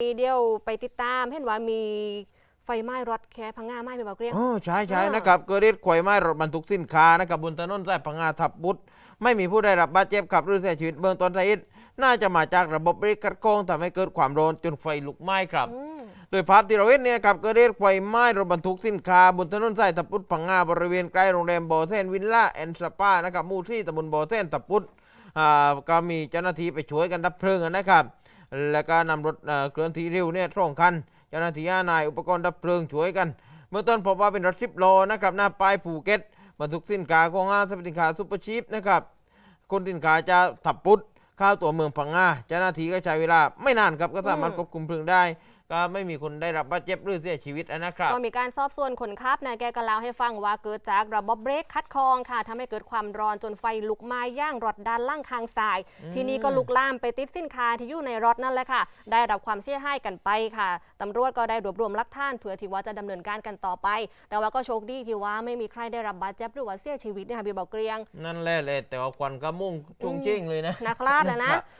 เดียวไปติดตามเห็นว่ามีไฟไหม้รถแค่พังงาไหม้ไปบอกเกรียง อ๋อใช่ใช่อ่าน นะครับเกิดเหตุไฟไหม้รถบรรทุกสินค้านะครับบนถนนสายพังงาทับบุตรไม่มีผู้ได้รับบาดเจ็บขับหรือเสียชีวิตเบื้องต้นสาเหตุน่าจะมาจากระบบเบรกกัดกรองทำให้เกิดความร้อนจนไฟลุกไหม้ครับ อืม โดยภาพที่เราเห็นเนี่ยนะครับเกิดเหตุไฟไหม้รถบรรทุกสินค้าบนถนนสายตะปุดพังงาบริเวณใกล้โรงแรมบอเซนวิลล่าแอนด์สปานะครับหมู่ที่ตำบลบอเซนตะปุดอ่าก็มีเจ้าหน้าที่ไปช่วยกันดับเพลิงนะครับ แล้วก็นำรถเอ่อเคลื่อนที่เร็วเนี่ยสองคันเจ้าหน้าที่ห้านายอุปกรณ์ดับเพลิงช่วยกัน เมื่อต้นพบว่าเป็นรถสิบล้อนะครับหน้าป้ายภูเก็ตบรรทุกสินค้าของห้างสรรพสินค้าซุปเปอร์ชีพนะครับคนสินค้าจะถับปุดเข้าตัวเมืองพังงาเจ้าหน้าที่ก็ใช้เวลาไม่นานครับก็สามารถควบคุมเพลิงได้ ก็ไม่มีคนได้รับบาดเจ็บหรือเสียชีวิตนะครับก็มีการสอบสวนคนขับนะแกก็เล่าให้ฟังว่าเกิดจากระบบเบรกคัดคองค่ะทำให้เกิดความร้อนจนไฟลุกไหม้ย่างรถด้านล่างคางสาย ทีนี้ก็ลุกลามไปติดสินค้าที่อยู่ในรถนั่นแหละค่ะ ได้รับความเสียหายกันไปค่ะตำรวจก็ได้รวบรวมหลักฐานเผื่อที่ว่าจะดำเนินการกันต่อไป แต่ว่าก็โชคดีที่ว่าไม่มีใครได้รับบาดเจ็บหรือว่าเสียชีวิตเนี่ยค่ะพี่บอกเกรียง นั่นแหละเลยแต่ว่าควันก็มุ่งจุงเจ้งเลยนะนักลาดแล้วนะ